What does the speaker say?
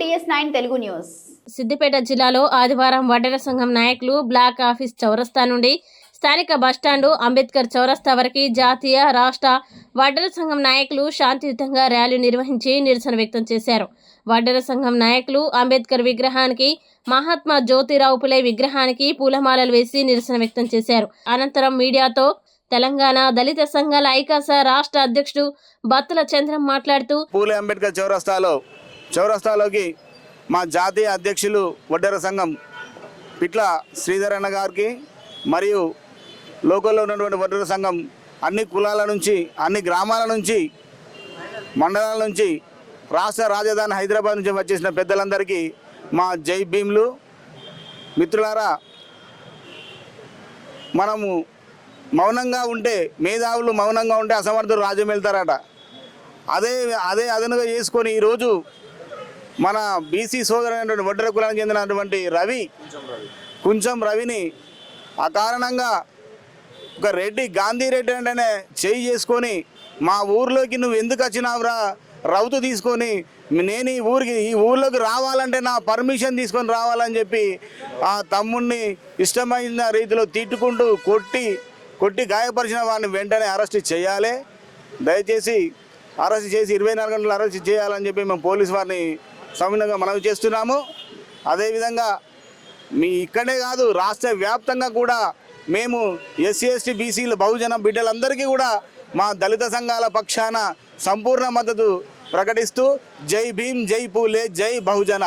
TS nine Telugu news. Siddipet జిల్లాలో ఆదివారం వడ్డెర సంఘం నాయకులు బ్లాక్ ఆఫీస్ చౌరస్తా నుండి స్థానిక బస్టాండు అంబేద్కర్ చౌరస్తా వరకు జాతీయ రాష్ట్ర వడ్డెర సంఘం నాయకులు శాంతియుతంగా ర్యాలీ నిర్వహించి నిరసన వ్యక్తం చేశారు. వడ్డెర సంఘం నాయకులు అంబేద్కర్ విగ్రహానికి మహాత్మా జ్యోతిరావు పులే విగ్రహానికి పూలమాలలు వేసి నిరసన వ్యక్తం చేశారు. అనంతరం మీడియాతో తెలంగాణ దళిత సంఘాల ఐకాస రాష్ట్ర అధ్యక్షుడు బత్తుల చంద్రం మాట్లాడుతూ పూలే అంబేద్కర్ చౌరస్తాలో చౌరస్తాలోకి మా జాతీయ అధ్యక్షులు వడ్డెర సంఘం పిట్ల శ్రీధరన్న గారికి మరియు లోకల్లో ఉన్నటువంటి వడ్డెర సంఘం అన్ని కులాల నుంచి అన్ని గ్రామాల నుంచి మండలాల నుంచి రాష్ట్ర రాజధాని హైదరాబాద్ నుంచి వచ్చేసిన పెద్దలందరికీ మా జై భీమ్లు. మిత్రులారా మనము మౌనంగా ఉంటే మేధావులు మౌనంగా ఉంటే అసమర్థులు రాజ్యం వెళ్తారట. అదే అదే అదనుగా చేసుకొని ఈరోజు మన బీసీ సోదరైనటువంటి వడ్డర కులానికి చెందినటువంటి రవి కొంచెం రవిని అకారణంగా ఒక రెడ్డి గాంధీ రెడ్డి అంటేనే చేయి చేసుకొని మా ఊర్లోకి నువ్వు ఎందుకు వచ్చినావురా? రౌతు తీసుకొని నేను ఈ ఊరికి ఈ ఊర్లోకి రావాలంటే నా పర్మిషన్ తీసుకొని రావాలని చెప్పి ఆ తమ్ముడిని ఇష్టమైన రీతిలో తిట్టుకుంటూ కొట్టి కొట్టి గాయపరిచిన వాడిని వెంటనే అరెస్ట్ చేయాలి. దయచేసి అరెస్ట్ చేసి ఇరవై నాలుగు గంటలు అరెస్ట్ చేయాలని చెప్పి మేము పోలీస్ వారిని సవినంగా మనవి చేస్తున్నాము. అదేవిధంగా మీ ఇక్కడే కాదు రాష్ట్ర వ్యాప్తంగా కూడా మేము ఎస్సీ ఎస్టీ బీసీలు బహుజన బిడ్డలందరికీ కూడా మా దళిత సంఘాల పక్షాన సంపూర్ణ మద్దతు ప్రకటిస్తూ జై భీమ్ జై పూలే జై బహుజన.